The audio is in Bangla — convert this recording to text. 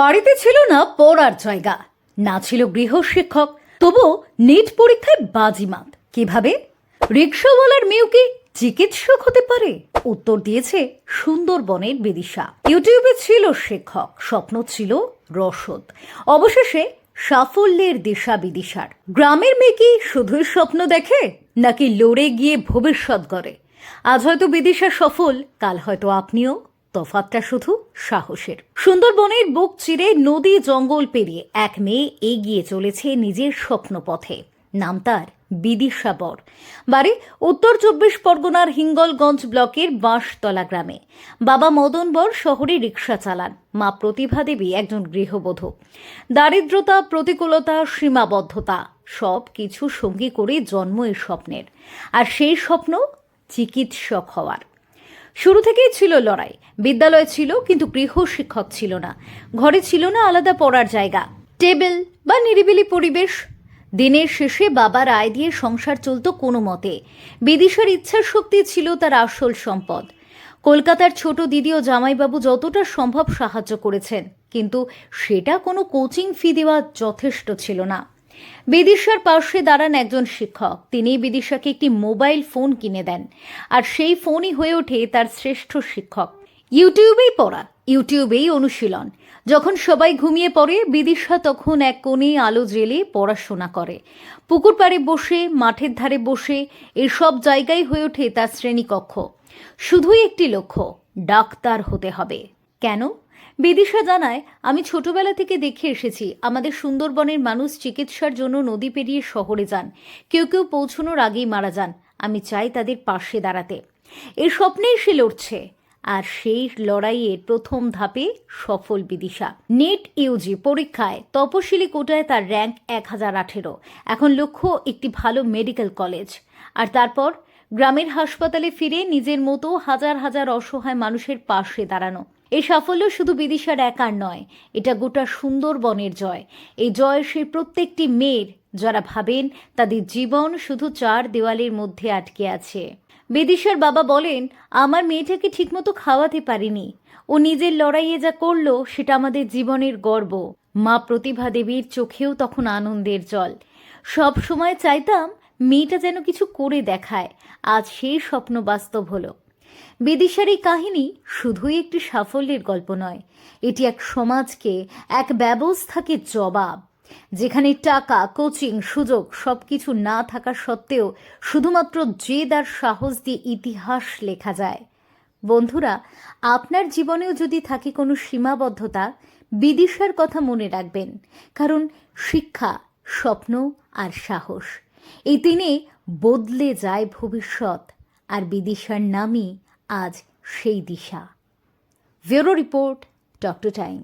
বাড়িতে ছিল না পড়ার জায়গা। না ছিল গৃহ শিক্ষক তবু নিট পরীক্ষায় বাজিমাত। কীভাবে? রিক্সাওয়ালার মেয়েও চিকিৎসক হতে পারে? উত্তর দিয়েছে সুন্দরবনের বিদিশা। ইউটিউবে ছিল শিক্ষক, স্বপ্ন ছিল রসদ। অবশেষে সাফল্যের দিশা বিদিশার। গ্রামের মেয়ে কি শুধুই স্বপ্ন দেখে, নাকি লড়ে গিয়ে ভবিষ্যৎ গড়ে? আজ হয়তো বিদিশা সফল, কাল হয়তো আপনিও। তফাতটা শুধু সাহসের। সুন্দরবনের বুক চিরে নদী জঙ্গল পেরিয়ে এক মেয়ে এগিয়ে চলেছে নিজের স্বপ্ন পথে নাম তার, বিদিশা বর। বাড়ি উত্তর চব্বিশ পরগনার হিঙ্গলগঞ্জ ব্লকের বাঁশতলা গ্রামে। বাবা মদন বর শহরে রিক্সা চালান। মা প্রতিভা দেবী একজন গৃহবধূ। দারিদ্রতা, প্রতিকূলতা, সীমাবদ্ধতা সব কিছু সঙ্গী করে জন্ম এই স্বপ্নের। আর সেই স্বপ্ন চিকিৎসক হওয়ার। শুরু থেকেই ছিল লড়াই। বিদ্যালয় ছিল, কিন্তু গৃহ শিক্ষক ছিল না। ঘরে ছিল না আলাদা পড়ার জায়গা। টেবিল বা নিরিবিলি পরিবেশ। দিনের শেষে বাবার আয় দিয়ে সংসার চলতো কোনো মতে। বিদিশার ইচ্ছার শক্তি ছিল তার আসল সম্পদ। কলকাতার ছোট দিদি ও জামাইবাবু যতটা সম্ভব সাহায্য করেছেন, কিন্তু সেটা কোনো কোচিং ফি দেওয়া যথেষ্ট ছিল না। বিদিশার পাশে দাঁড়ান একজন শিক্ষক। তিনি বিদিশাকে একটি মোবাইল ফোন কিনে দেন আর সেই ফোনই হয়ে ওঠে তার শ্রেষ্ঠ শিক্ষক। ইউটিউবেই পড়া, ইউটিউবেই অনুশীলন। যখন সবাই ঘুমিয়ে পড়ে, বিদিশা তখন এক কোণে আলো জেলে পড়াশোনা করে। পুকুর পাড়ে বসে, মাঠের ধারে বসে, এসব জায়গায় হয়ে ওঠে তার শ্রেণীকক্ষ। শুধুই একটি লক্ষ্য, ডাক্তার হতে হবে। কেন? বিদিশা জানায়, আমি ছোটবেলা থেকে দেখে এসেছি, আমাদের সুন্দরবনের মানুষ চিকিৎসার জন্য নদী পেরিয়ে শহরে যান। কেউ কেউ পৌঁছানোর আগেই মারা যান। আমি চাই তাদের পাশে দাঁড়াতে। এই স্বপ্নেই সে লড়ছে। আর সেই লড়াইয়ের প্রথম ধাপে সফল বিদিশা। নেট ইউজি পরীক্ষায় তপশিলি কোটায় তার র্যাঙ্ক এক হাজার আঠেরো। এখন লক্ষ্য একটি ভালো মেডিকেল কলেজ। আর তারপর গ্রামের হাসপাতালে ফিরে নিজের মতো হাজার হাজার অসহায় মানুষের পাশে দাঁড়ানো। এই সাফল্য শুধু বিদিশার একার নয়, এটা গোটা সুন্দরবনের জয়। এই জয় সেই প্রত্যেকটি মেয়ের, যারা ভাবেন তাদের জীবন শুধু চার দেওয়ালের মধ্যে আটকে আছে। বিদিশার বাবা বলেন, আমার মেয়েটাকে ঠিকমতো খাওয়াতে পারিনি। ও নিজের লড়াইয়ে যা করল, সেটা আমাদের জীবনের গর্ব। মা প্রতিভা দেবীর চোখেও তখন আনন্দের জল। সব সময় চাইতাম মেয়েটা যেন কিছু করে দেখায়। আজ সেই স্বপ্ন বাস্তব হলো। বিদিশার এই কাহিনী শুধুই একটি সাফল্যের গল্প নয়, এটি এক সমাজকে, এক ব্যবস্থাকে জবাব, যেখানে টাকা, কোচিং, সুযোগ সব কিছু না থাকা সত্ত্বেও শুধুমাত্র জেদ আর সাহস দিয়ে ইতিহাস লেখা যায়। বন্ধুরা, আপনার জীবনেও যদি থাকে কোনো সীমাবদ্ধতা, বিদিশার কথা মনে রাখবেন, কারণ শিক্ষা, স্বপ্ন আর সাহস, এই তিনে বদলে যায় ভবিষ্যৎ। আর বিদিশার নামই আজ সেই দিশা। Bureau report doctor time.